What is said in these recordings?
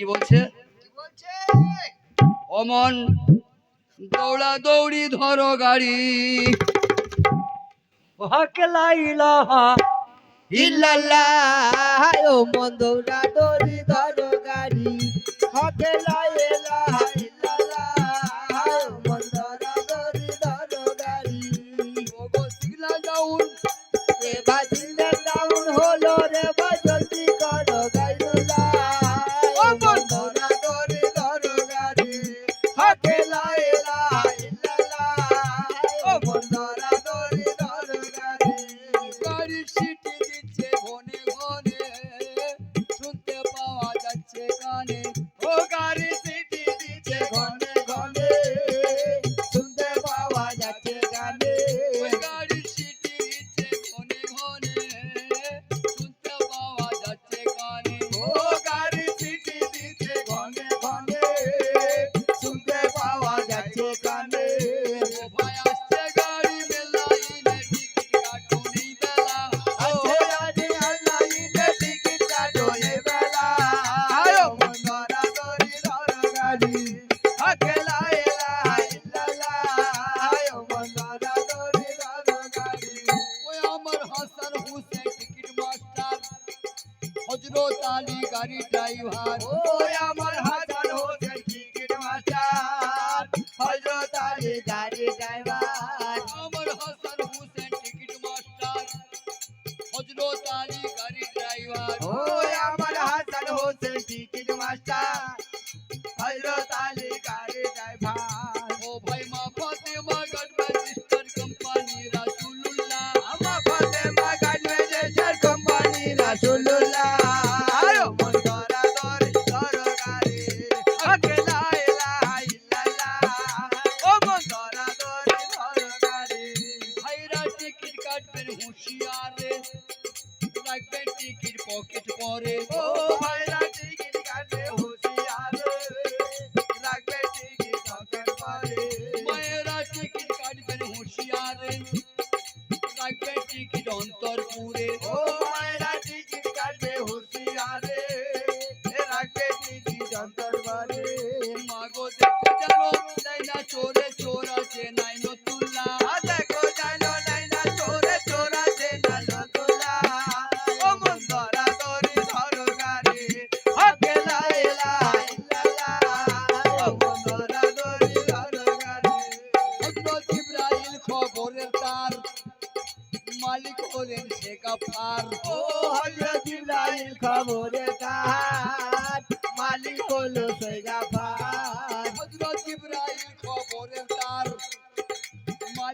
কি বলছে? অমন দৌড়া দৌড়ি ধরো গাড়ি। হাকলা ইল্লাল্লাহ ও দৌড়া দৌড়ি ধরো গাড়ি। হকে ও গাড়ি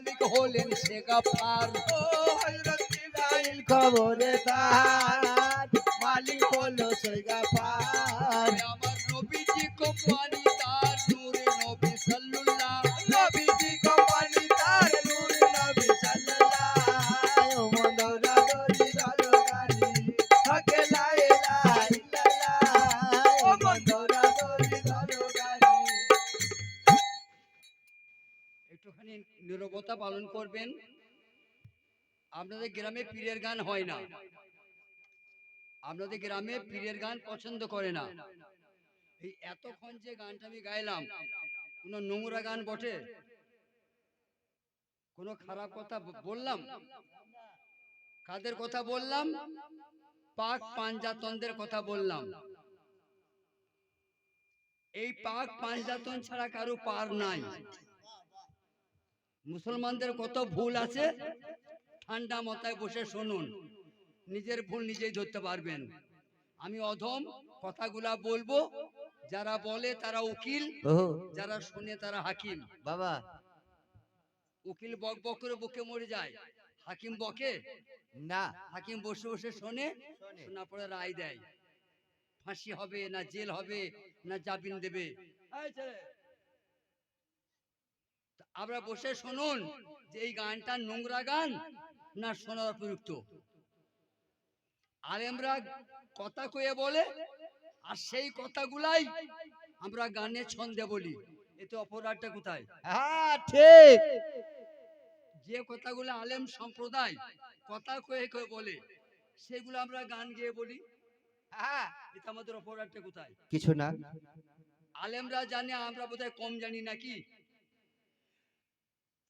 মালিক হলেন সে গাফার। খবরে কাট মালিক হলো সৈগাফার আমার নবীজি কোম্পানি আপনাদের গ্রামে পীরের গান হয় না। আপনাদের গ্রামে পীরের গান পছন্দ করে না। এই এতক্ষণ যে গানটা আমি গাইলাম, কোনো নোংরা গান বটে? কোনো খারাপ কথা বললাম? কাদের কথা বললাম? পাক পাঞ্জাতনদের কথা বললাম। এই পাক পাঞ্জাতন ছাড়া কারও পার নাই। মুসলমানদের কত ভুল আছে? ঠান্ডা মাথায় বসে শুনুন। নিজের ভুল নিজেই ধরতে পারবেন। আমি অধম কথাগুলা বলব। যারা বলে তারা উকিল যারা শুনে তারা হাকিম। বাবা। উকিল বক বক করে বকে মরে যায়। হাকিম বকে? না। হাকিম বসে বসে শোনে শোনা পরে রায় দেয়। ফাঁসি হবে না জেল হবে না জামিন দেবে। আমরা বসে শুনুন যে এই গানটা নোংরা গান না শোনার উপযুক্ত। আলেমরা কথা কয়ে বলে আর সেই কথাগুলাই আমরা গানে ছন্দে বলি। এতে অপরাধটা কোথায়? হ্যাঁ ঠিক। যে কথাগুলো আলেম সম্প্রদায় কথা কয়ে কয়ে বলে সেগুলো আমরা গান গেয়ে বলি। হ্যাঁ। এটা আমাদের অপরাধটা কোথায়? কিছু না। আলেমরা জানে আমরা বোধহয় কম জানি নাকি?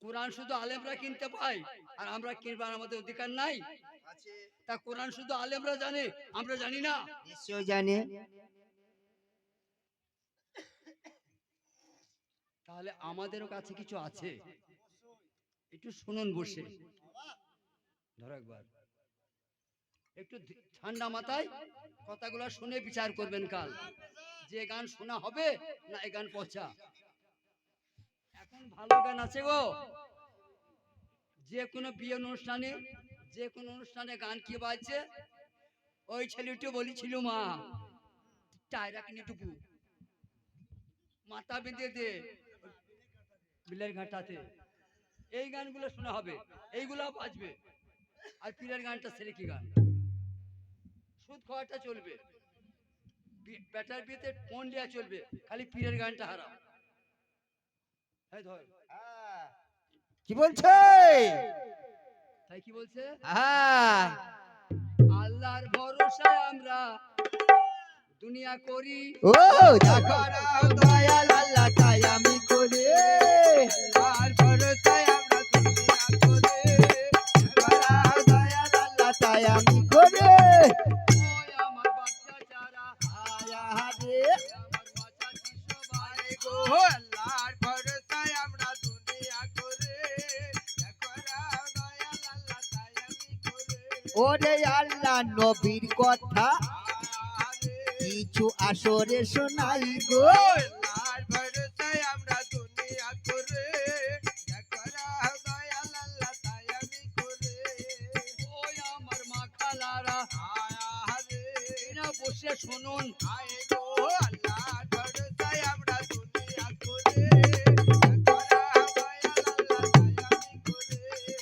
কোরআন শুধু আলেমরা কিনতে পায় আর আমরা কিনবার আমাদের অধিকার নাই। তা কোরআন শুধু আলেমরা জানে আমরা জানি না। নিশ্চয় জানে। তাহলে আমাদেরও কাছে কিছু আছে। একটু শুনুন বসে। ধরো একবার। একটু ঠান্ডা মাথায় কথাগুলো শুনে বিচার করবেন কাল। যে গান শোনা হবে না এ গান পচা। ভালো গান আছে গো। যে কোনো বিয়ে অনুষ্ঠানে যে কোনো অনুষ্ঠানে গান কি বাজছে? ওই ছেলেটি বলেছিল, মা টায়রা কিনে টুকু। মাথা বেঁধে দে বিলের ঘাটাতে। এই গানগুলো শোনা হবে এইগুলো বাজবে। আর পীরের গানটা ছেলে কি গান? সুদ খাওয়াটা চলবে। বেটার বিয়েতে ফোন দেওয়া চলবে, খালি পীরের গানটা ধর কি বলছে? তাই কি বলছে? হ্যাঁ আল্লাহর ভরসায় আমরা দুনিয়া করি। ও দেখো দয়াল আল্লাহ তাই আমি করি। আর ভরসায় আমরা দুনিয়া করে। দয়াল আল্লাহ তাই আমি করি। ওরে আল্লাহ নবীর কথা। কিছু আসরে শোনাই গো। করে করে বসে শুনুন করে করে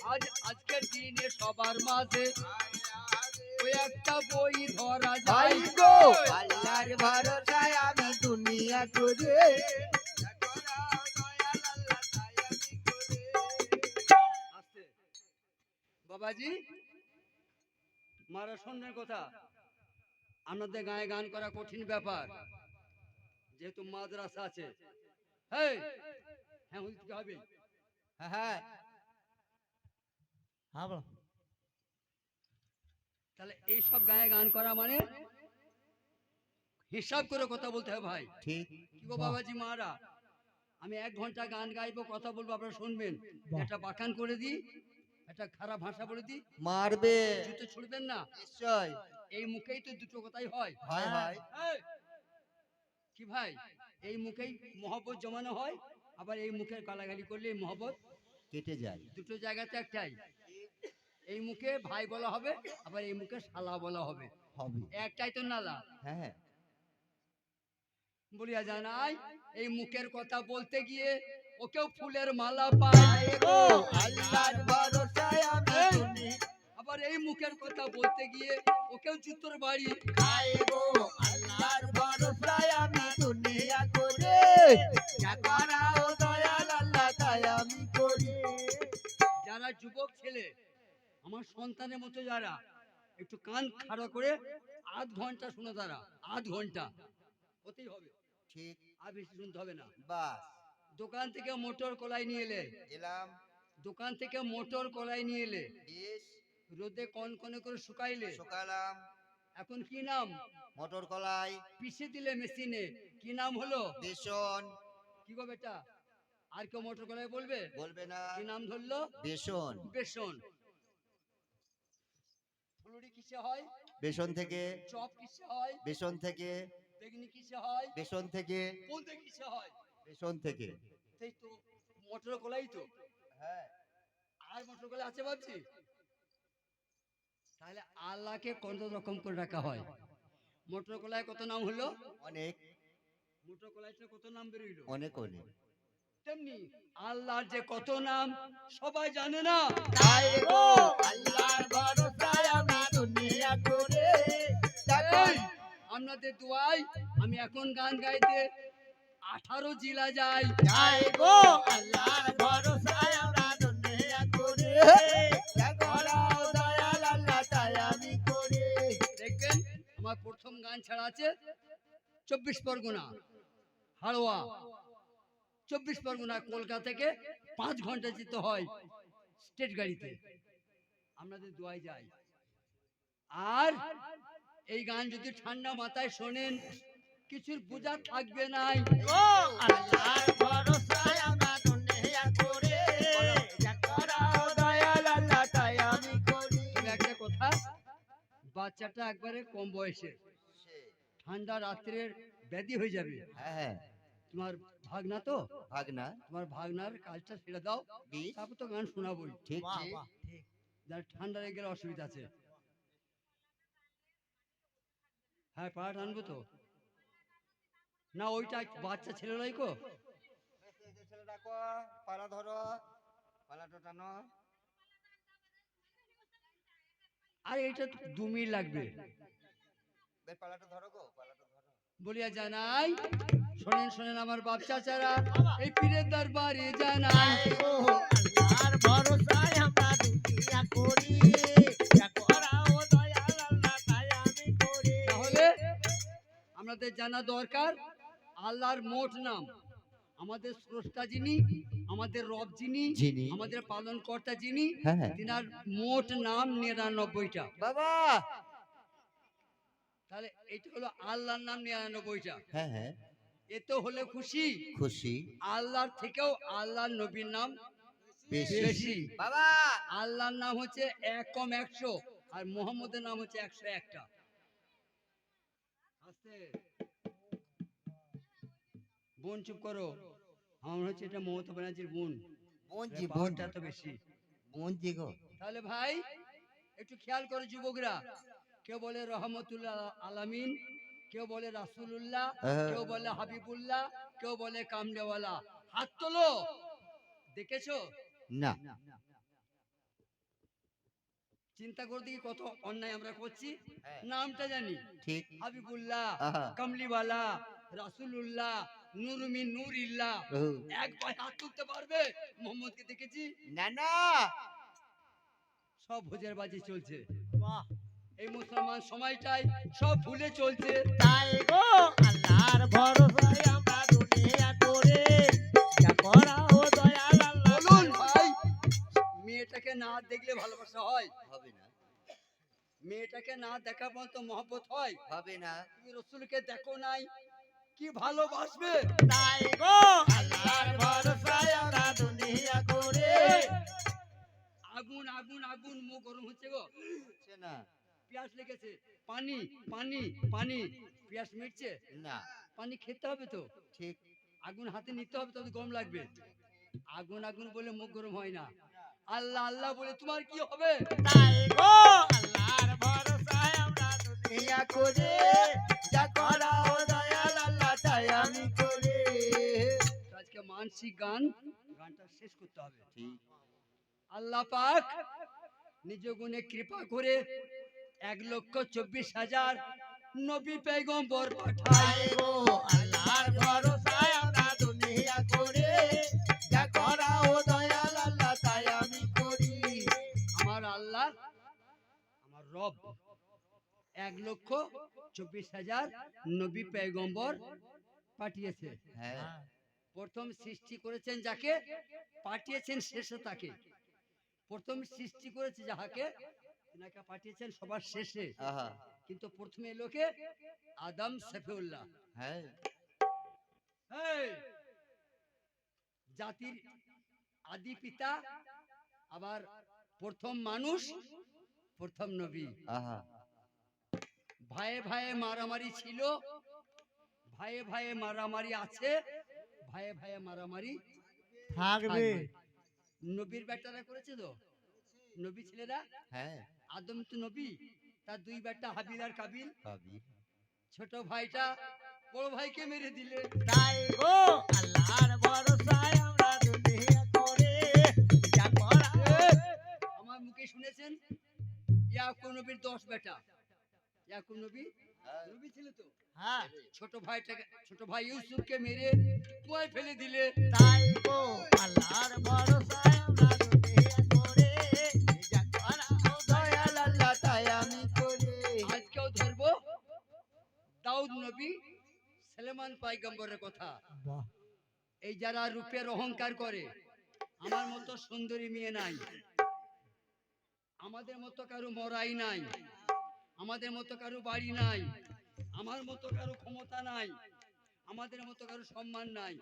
আজ আজকের দিনে সবার মাঝে একটা বই ধরা যায়। গো! আল্লাহর ভরসায় আমি দুনিয়া করি। বাবাজি মারা শুনবেন কথা। আপনাদের গায়ে গান করা কঠিন ব্যাপার। যেহেতু মাদ্রাসা আছে। হ্যাঁ হবে? হ্যাঁ হ্যাঁ। হ্যাঁ বলো। তাহলে এই সব গায়ে গান করা মানে? হিসাব করে কথা বলতে হবে ভাই। ঠিক। কি গো বাবাজি মারা? আমি এক ঘণ্টা গান গাইবো কথা বলব আপনারা শুনবেন। একটা বাখান করে দিই একটা খারাপ ভাষা বলে দিই। মারবে। জুতো ছুড়বেন না? নিশ্চয়। এই মুখেই তো দুটো কথাই হয়। হয় হয়। এই, কি ভাই? এই মুখেই মহব্বত জমানো হয় আবার এই মুখের গালাগালি করলে এই মহব্বত কেটে যায়। দুটো জায়গাতে একটাই। এই মুখে ভাই বলা হবে আবার এই মুখে শালা বলা হবে। হবে। একটাই তো নালা। হ্যাঁ হ্যাঁ। বলিয়া জানাই এই মুখের কথা বলতে গিয়ে ওকেও ফুলের মালা পায় গো। আল্লাহর ভরসায় আমি আবার এই মুখের কথা বলতে গিয়ে ওকেও জুতোর বাড়ি খাই গো। আল্লাহর ভরসায় আমি দুনিয়া করি যা করাও আমার সন্তানের মতো যারা একটু কান খাড়া করে আধ ঘণ্টা শুনে তারা আধ ঘণ্টা। হতেই হবে। ঠিক। আর বেশি শুনতে হবে না। বাস। দোকান থেকে মোটর কলাই নিয়ে এলে। এলাম। দোকান থেকে মোটর কলাই নিয়ে এলে। বেশ। রোদে কনকনে করে শুকাইলে। সকালাম এখন কি নাম? মটর কলাই। পিষে দিলে মেশিনে। কি নাম হলো? বেসন। কি গো বেটা? আর কেউ মোটর কলাই বলবে? বলবে না। কি নাম ধরলো? বেসন। বেসন। কিসে হয়? বেসন থেকে চপ কিসে হয়? বেসন থেকে বেগনি কিসে হয়? বেসন থেকে বলতে কিসে হয়? বেসন থেকে। সেই তো মোটর কলাই তো। হ্যাঁ। আর মোটর কলাই আছে ভাবছি? তাহলে আল্লাহকে কত রকম করে রাখা হয়? মোটর কলাই কত নাম হলো? অনেক। মোটর কলাইটা কত নাম বেরোইলো? অনেক অনেক। তেমনি আল্লাহর যে কত নাম সবাই জানে না? তাই গো আল্লাহর করে। আপনাদের দুয়াই আমি এখন গান গাইতে আঠারো জেলা যাই। তাই গো আল্লাহর ভরসায় আমরা দুনিয়া করে। দেখবেন আমার আমার প্রথম গান ছাড়া আছে চব্বিশ পরগনা হাড়োয়া। চব্বিশ পরগনা কলকাতা থেকে পাঁচ ঘণ্টা যেতে হয় স্টেট গাড়িতে। আমাদের দোয়াই যাই। আর এই গান যদি ঠান্ডা মাথায় শোনেন কিছুর বোঝা থাকবে নাই ও! আল্লাহর ভরসায় আমরা দুনিয়া করে যা করাও দয়াল আল্লাহ তাই আমি করি একটা কথা বাচ্চাটা একবারে কম বয়সে। ঠান্ডা রাত্রের ব্যাধি হয়ে যাবে। হ্যাঁ হ্যাঁ। তোমার ভাগনা তো? ভাগনা? তোমার ভাগনার কাজটা ছেড়ে দাও। তারপর তো গান শোনাবই। ঠিক ঠান্ডা লেগে গেলে অসুবিধা আছে। হ্যাঁ তো। না, ওইটা বাচ্চা ছেলে নয় কো। পালা ধরো আর এইটা তো দু মিনিট লাগবে। বলিয়া জানাই? শোনেন শোনেন আমার বাপ চাচারা, এই পীরের দরবারে জানাই। আল্লাহর ভরসায় আমরা দুনিয়া করি। আমাদের জানা দরকার আল্লাহর মোট নাম। আমাদের স্রষ্টা যিনি আমাদের রব যিনি। আমাদের পালন কর্তা যিনি হ্যাঁ, হ্যাঁ। তিনার মোট নাম নিরানব্বইটা। বাবা! তাহলে এটা হলো আল্লাহর নাম নিরানব্বইটা। হ্যাঁ হ্যাঁ। এত হলে খুশি। খুশি। আল্লাহর থেকেও আল্লাহর নবীর নাম বেশি। বেশি। বাবা! আল্লাহর নাম হচ্ছে এক কম একশো আর মোহাম্মদের নাম হচ্ছে একশো একটা। বোন চুপ করো। আমার মনে হচ্ছে এটা মমতা ব্যানার্জির বোন। বঞ্জি পাওয়ারটা এত বেশি। বঞ্জি গো। তাহলে ভাই একটু খেয়াল করো যুবকরা। কেউ বলে রহমতুল্লাহ আলামিন কেউ বলে রাসুলুল্লাহ হ্যাঁ। কেউ বলে হাবিবুল্লাহ কেউ বলে কামলেওয়ালা। হাত তোলো। দেখেছ? না। চিন্তা করে দেখি কত অন্যায় আমরা করছি। হ্যাঁ। নামটা জানি। ঠিক। হাবিবুল্লাহ। কামলিওয়ালা রাসুলুল্লাহ নুরুমিন নুরিল্লাহ। এক ভাই হাত তুলতে পারবে? মোহাম্মদকে দেখেছি? না না। সব ভোজের বাজি চলছে। বাহ! এই মুসলমান সময়টাই সব ভুলে চলছে। তাই গো আল্লাহর মেয়েটাকে না দেখা পর্যন্ত মহব্বত হয়? হবে না। তুমি রসুলকে দেখো নাই? কি ভালোবাসবে? তাই গো! আল্লাহর ভরসায় আমরা দুনিয়া করে আগুন আগুন আগুন মুখ গরম হচ্ছে গো। হচ্ছে না। পিয়াস লেগেছে। পানি পানি পানি। পিয়াস মিটছে? না। পানি খেতে হবে তো? ঠিক। আগুন হাতে নিতে হবে তবে গরম লাগবে। আগুন আগুন বলে মুখ গরম হয় না। আল্লাহ আল্লাহ বলে তোমার কি হবে? তাই গো! করে আল্লাহ তাই আমি করি। তো আজকে মানসিক গান গানটা শেষ করতে হবে। আল্লাহ পাক নিজ গুণে কৃপা করে এক লক্ষ চব্বিশ হাজার নবী পেগম্বর পাঠায় আল্লাহর ভরসায় আমরা দুনিয়া করে যা করাও রব। এক লক্ষ চব্বিশ হাজার নবী পেগম্বর পাঠিয়েছে। হ্যাঁ। প্রথম সৃষ্টি করেছেন যাকে? পাঠিয়েছেন শেষে তাকে। প্রথম সৃষ্টি করেছে যাহাকে? পাঠিয়েছেন সবার শেষে। কিন্তু প্রথমে লোকে আদম সফিউল্লাহ। হ্যাঁ। জাতির আদি পিতা আবার প্রথম মানুষ প্রথম নবী। আহা। ভাইয়ে ভাইয়ে মারামারি ছিল। ভাইয়ে ভাইয়ে মারামারি আছে। ভাইয়ে ভাইয়ে মারামারি থাকবে। নবীর বেটারা করেছে তো? নবী ছেলেরা? হ্যাঁ। আদম তো নবী। তার দুই বেটা হাবিল আর কাবিল। ভাবি ছোট ভাইটা বড় ভাইকে মেরে দিলে। তাই গো আল্লাহর ভরসায় আমরা দুনিয়া করে যা করাও এ, আমার মুখে শুনেছেন? ইয়াকুব নবীর দশ বেটা। ইয়াকুব নবী? নবী ছিল তো? হ্যাঁ। ছোট ভাইটাকে ছোট ভাই ইউসুফকে মেরে কুয়ায় ফেলে দিলে। তাই গো আল্লাহর ভরসায় ধরবো নবী সেলেমান পাইগম্বরের কথা। বাহ। এই যারা রূপের অহংকার করে আমার মতো সুন্দরী মেয়ে নাই। আমাদের মতো কারও মরাই নাই। আমাদের মতো কারও বাড়ি নাই। আমার মতো কারও ক্ষমতা নাই। আমাদের মতো কারও সম্মান নাই।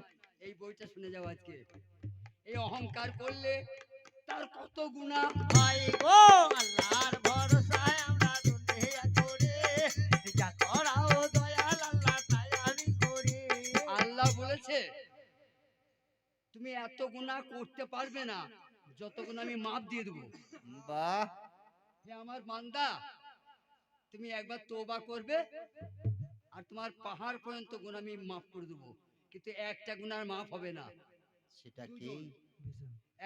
এই বইটা শুনে যাও আজকে। এই অহংকার করলে তার কত গুণা ভাই গো আল্লাহর ভরসায় আমরা দুনিয়া করে। যা করাও দয়াল আল্লাহ তাই আমি করি। আল্লাহ বলেছে তুমি এত গুণা করতে পারবে না যত গুণ আমি মাপ দিয়ে দেবো। বাহ। হে আমার বান্দা তুমি একবার তোবা করবে আর তোমার পাহাড় পর্যন্ত গুণ আমি মাফ করে দেবো। কিন্তু একটা গুণার মাফ হবে না। সেটা কি?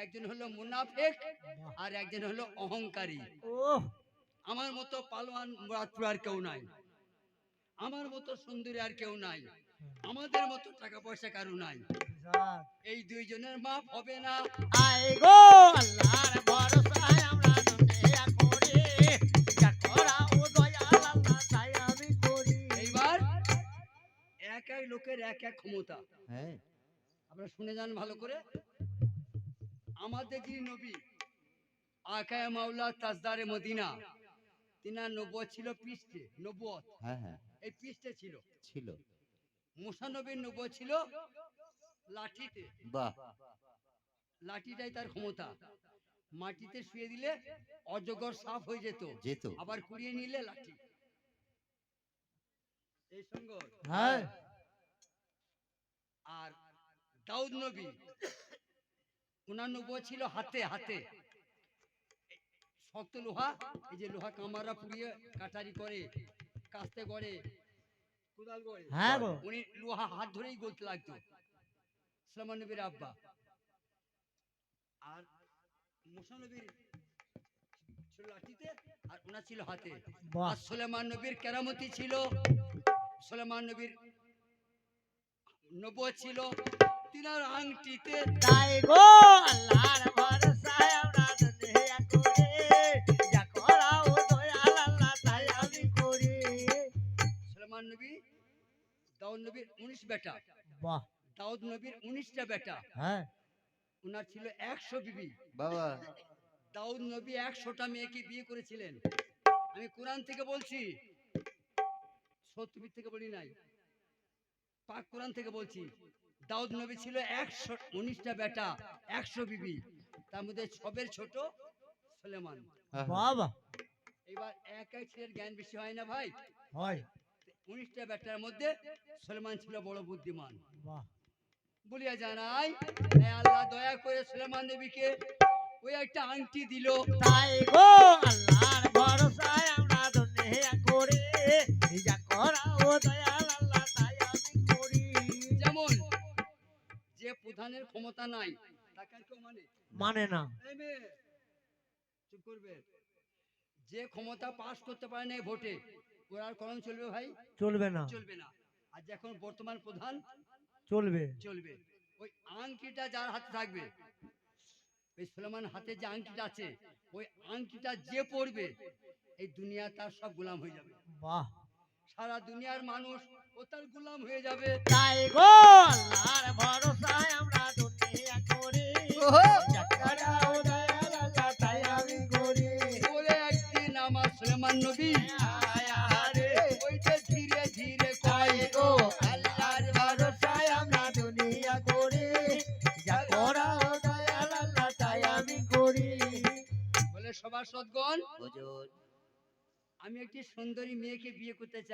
একজন হলো মুনাফেক আর একজন হলো অহংকারী। ও আমার মতো পালোয়ান মুরাদপুর আর কেউ নাই। আমার মতো সুন্দরী আর কেউ নাই। আমাদের মতো টাকা পয়সা কারও নাই। এই দুইজনের মাপ হবে না। আয় গো আল্লাহর লোকের এক এক ক্ষমতা। হ্যাঁ। আপনারা শুনে যান ভালো করে। আমাদের যিনি নবী আকায় মাওলা তাজদারে মদিনা। তিনার ছিল পৃষ্ঠে নব্বত হ্যাঁ হ্যাঁ। এই পৃষ্ঠে ছিল। ছিল। ছিল লাঠিতে। বাহ। লাঠিটাই তার ক্ষমতা। মাটিতে শুয়ে দিলে অজগর সাফ হয়ে যেত। যেত। আবার কুড়িয়ে নিলে লাঠি। এই সঙ্গ। হ্যাঁ। আর দাউদ নবী ওনার নবুয়ত ছিল হাতে হাতে। শক্ত লোহা এই যে লোহা কামারা পুড়িয়ে কাটারি করে কাস্তে করে কোদাল করে। হ্যাঁ গো। উনি লোহা হাত ধরেই গলতে লাগতো। সুলেমান নবীর আব্বা। আর মুসা নবীর ছিল লাঠিতে আর ওনার ছিল হাতে। আর সুলেমান নবীর কেরামতি ছিল। সুলেমান নবীর নবুয়ত ছিল। তিনার আংটিতে তাই গো আল্লাহর ভরসায় আমরা দুনিয়া করে। যা করাও দয়াল আল্লাহ তাই আমি করি। সুলেমান নবী দাউদ নবীর উনিশ বেটা। বাহ। দাউদ নবীর উনিশটা বেটা। হ্যাঁ। ওনার ছিল একশো বিবি। বাবা। দাউদ নবী একশোটা মেয়েকে বিয়ে করেছিলেন। আমি কোরআন থেকে বলছি সত্যবিদ থেকে বলি নাই। পাক কোরআন থেকে বলছি দাউদ নবী ছিল একশো উনিশটা বেটা একশো বিবি। তার মধ্যে সবের ছোট সুলেমান। বাবা। এবার এক এক ছেলের জ্ঞান বেশি হয় না ভাই? হয়। উনিশটা বেটার মধ্যে সুলেমান ছিল বড় বুদ্ধিমান। বলিয়া জানাই আল্লাহ দয়া করে সুলেমান নবীকে ওই একটা আংটি দিল। তাই গো আল্লাহর ভরসায় আমরা দুনিয়া করে। যা করাও দয়াল যে প্রধানের ক্ষমতা নাই। কেউ মানে? মানে না। চুপ করবে। যে ক্ষমতা পাস করতে পারে না ভোটে ওর আর কলম চলবে ভাই? চলবে না। চলবে না। আর যখন বর্তমান প্রধান? চলবে। চলবে। ওই আংটিটা যার হাতে থাকবে ওই সুলেমান হাতে যে আংটিটা আছে ওই আংটিটা যে পড়বে এই দুনিয়া তার সব গোলাম হয়ে যাবে। বাহ। সারা দুনিয়ার মানুষ ও তার গোলাম হয়ে যাবে। তাই গো!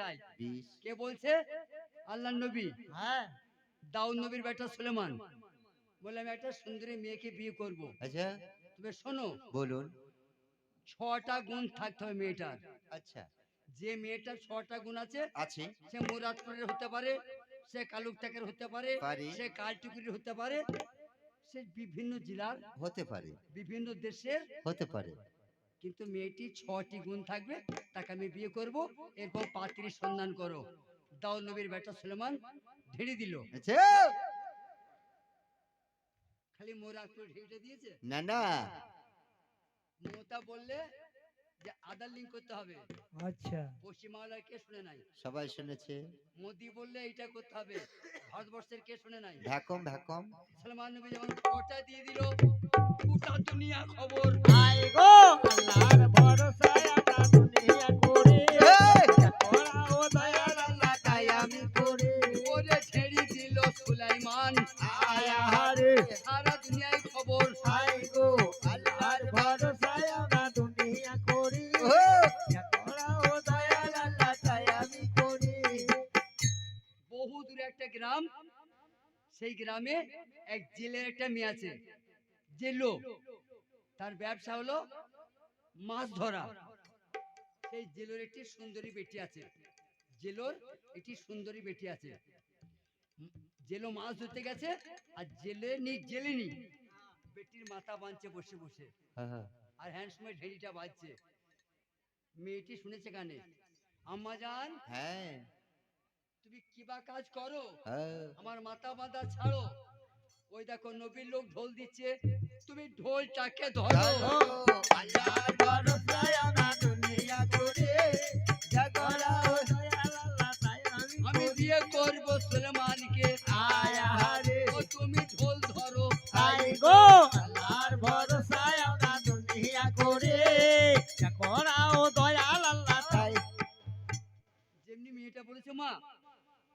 চাই কে বলছে? আল্লাহ নবী। হ্যাঁ। দাউদ নবীর বেটা সুলেমান। বলে আমি একটা সুন্দরী মেয়েকে বিয়ে করব। আচ্ছা। তবে শোনো। বলুন। ছটা গুণ থাকতে হবে মেয়েটার। আচ্ছা। যে মেয়েটার ছটা গুণ আছে আছে। সে মুরাদপুরের হতে পারে সে কালুকটাকের হতে পারে পারে। সে কালটুকুরির হতে পারে সে বিভিন্ন জেলার হতে পারে। বিভিন্ন দেশের হতে পারে। কিন্তু মেয়েটি ছটি গুণ থাকবে তাকে আমি বিয়ে করব এরকম পাত্রীর সন্ধান করো। দাউদ নবীর বেটা সুলেমান ঢেড়ে দিল। আচ্ছা। খালি মোরাদপুর ঢেড়ে দিয়েছে? না না। মমতা বললে যে আধার লিঙ্ক করতে হবে। আচ্ছা। পশ্চিমবাংলার কে শুনে নাই? সবাই শুনেছে। মোদি বললে এইটা করতে হবে। ভারতবর্ষের কে শুনে নাই? Vacuum vacuum. সালমান নবী যেমন ওটা দিয়ে দিল গোটা দুনিয়া খবর। আই গো আল্লাহর ভরসায় আমরা দুনিয়া করে। করা ও দয়াল আল্লাহ তাই আমি করে। ওরে ছেড়ে দিল সুলাইমান। আয়া হারে সারা দুনিয়ায় খবর। আই গো। আল্লাহর ভরসায় আমরা দুনিয়া করে। করা ও দয়াল আল্লাহ তাই আমি করে। বহু দূরে একটা গ্রাম সেই গ্রামে এক জেলের একটা মেয়ে আছে। জেলো তার ব্যবসা হলো মাছ ধরা। সেই জেলোর একটি সুন্দরী বেটি আছে। জেলোর একটি সুন্দরী বেটি আছে। জেলো মাছ ধরতে গেছে আর জেলে নি জেলেনি। বেটির মাথা বাঁধছে বসে বসে। হ্যাঁ, আর হ্যান্ডসমে ঢেড়িটা বাজছে মেয়েটি শুনেছে কানে আম্মা জান হ্যাঁ। তুমি কিবা কাজ করো? হ্যাঁ। আমার মাথা বাঁধা ছাড়ো। ওই দেখো নবীর লোক ঢোল দিচ্ছে। তুমি ঢোলটাকে ধরো। আমি বিয়ে করব সুলেমানকে। ও তুমি ঢোল ধরো। আল্লাহর ভরসায় আমরা দুনিয়া করে করা দয়াল আল্লাহ তাই যেমনি মেয়েটা বলেছে মা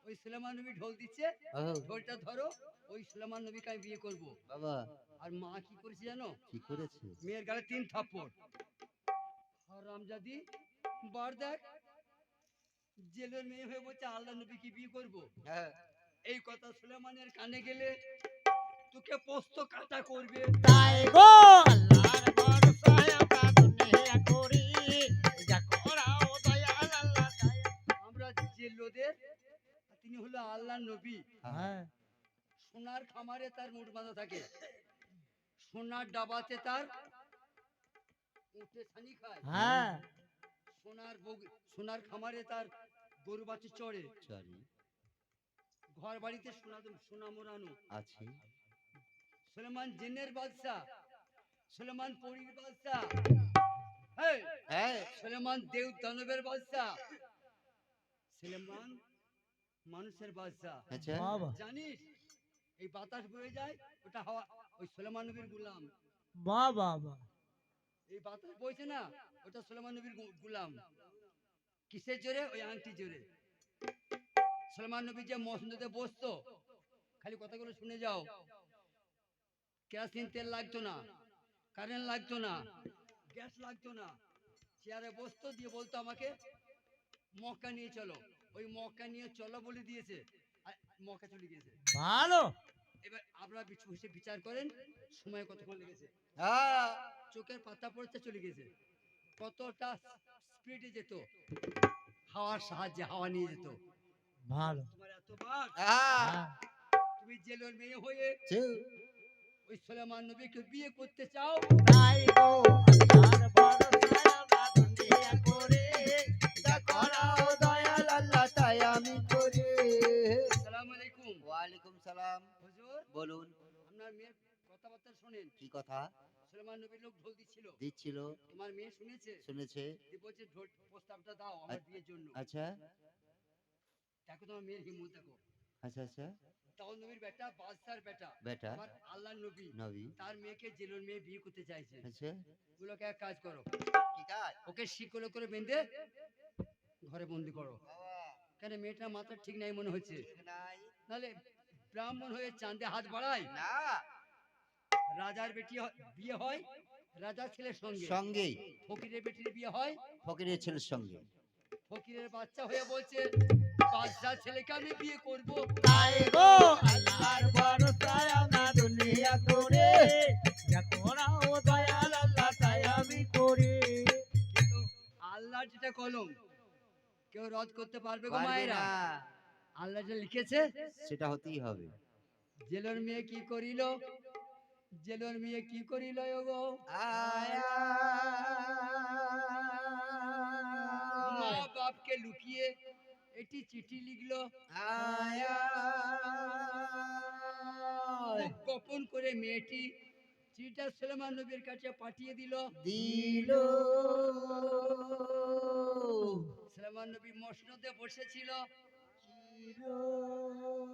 ওই সুলেমান ঢোল দিচ্ছে ঢোলটা ধরো। ওই সুলেমান নবীকে আমি বিয়ে করব। বাবা। আর মা কি করেছে জানো? কি করেছে? মেয়ের গালে তিন থাপ্পড়। বার দেখ জেলের মেয়ে হয়ে বলছে আল্লাহ নবীকে বিয়ে করব। হ্যাঁ। এই কথা সুলেমানের কানে গেলে তোকে পোস্ত কাটা করবে। তাই গো আল্লাহর ভরসায় করি। যা করা দয়াল আল্লাহ আমরা জেলোদের তিনি হলো আল্লাহ নবী। হ্যাঁ। সোনার খামারে তার মুঠ বাঁধা থাকে। সোনার ডাবাতে তার উঠে ছানি খায়। হ্যাঁ। সোনার সোনার খামারে তার গরু বাছুর চড়ে। সরি ঘর বাড়িতে সোনা সোনা মোড়ানো। আছে। সুলেমান জেনের বাদশাহ। সুলেমান পরীর বাদশাহ। হ্যাঁ। সুলেমান দেব দানবের বাদশাহ। সুলেমান মানুষের বাদশাহ। আচ্ছা। জানিস? এই বাতাস বয়ে যায় ওটা হাওয়া ওই সুলেমান নবীর গুলাম। বাবা বাবা এই বাতাস বইছে না ওটা সুলেমান নবীর গুলাম। কিসের জোরে? ওই আংটি জোরে। সুলেমান নবী যে মসনদে বসতো খালি কথাগুলো শুনে যাও। কেরাসিন তেল লাগতো না কারেন্ট লাগতো না গ্যাস লাগতো না। চেয়ারে বসতো দিয়ে বলতো আমাকে মক্কা নিয়ে চলো। ওই মক্কা নিয়ে চলো বলে দিয়েছে। মক্কা চলে গিয়েছে। ভালো। এবার আপনারা বসে বিচার করেন সময় কতক্ষণ লেগেছে। হ্যাঁ। চোখের পাতা পড়তে চলে গেছে কতটা স্পিডে যেত। হাওয়ার সাহায্যে হাওয়া নিয়ে যেত। ভালো। তোমার এত বাঘ। হ্যাঁ। হ্যাঁ। তুমি জেলের মেয়ে হয়ে ওই সোলেমান নবীকে বিয়ে করতে চাও? তাই গো। বলুন। আপনার মেয়ের কথাবার্তা শোনেন। কি কথা? সোলেমান নবীর লোক ঢোল দিচ্ছিল। দিচ্ছিল। তোমার মেয়ে শুনেছে? শুনেছে। বলছে ঢোল প্রস্তাবটা দাও আমার বিয়ের জন্য। আচ্ছা। দেখো তোমার মেয়ের হিম্মত দেখো। আচ্ছা আচ্ছা। তাও নবীর বেটা বাদশার বেটা। বেটা। আমার আল্লাহ নবী। নবী। তার মেয়েকে জেলের মেয়ে বিয়ে করতে চাইছে। আচ্ছা। গুলোকে এক কাজ করো। কি কাজ? ওকে শিকলে করে বেঁধে ঘরে বন্দি করো। কেন মেয়েটার মাথা ঠিক নাই মনে হচ্ছে? নাই। ব্রাহ্মণ হয়ে চাঁদে হাত বাড়ায়। না। রাজার বেটি বিয়ে হয় রাজার ছেলের সঙ্গে। সঙ্গেই ফকিরের বেটির বিয়ে হয়। ফকিরের ছেলের সঙ্গে। ফকিরের বাচ্চা হয়ে বলছে বাচ্চা ছেলেকে আমি বিয়ে করব। তাই গো আল্লাহর ভরসায় আমরা দুনিয়া করে যা ও দয়াল আল্লাহ তাই আমি করি। কিন্তু আল্লাহর যেটা কলম কেউ রদ করতে পারবে গো মায়েরা। আল্লাহ যে লিখেছে সেটা হতেই হবে। জেলর মেয়ে কি করিল? জেলর মেয়ে কি করিল গো? আয়া মা বাপকে লুকিয়ে এটি চিঠি লিখলো। আয়া গোপন করে মেয়েটি চিঠিটা সুলেমান নবীর কাছে পাঠিয়ে দিল। দিল। সুলেমান নবী মসনদে বসেছিল। চির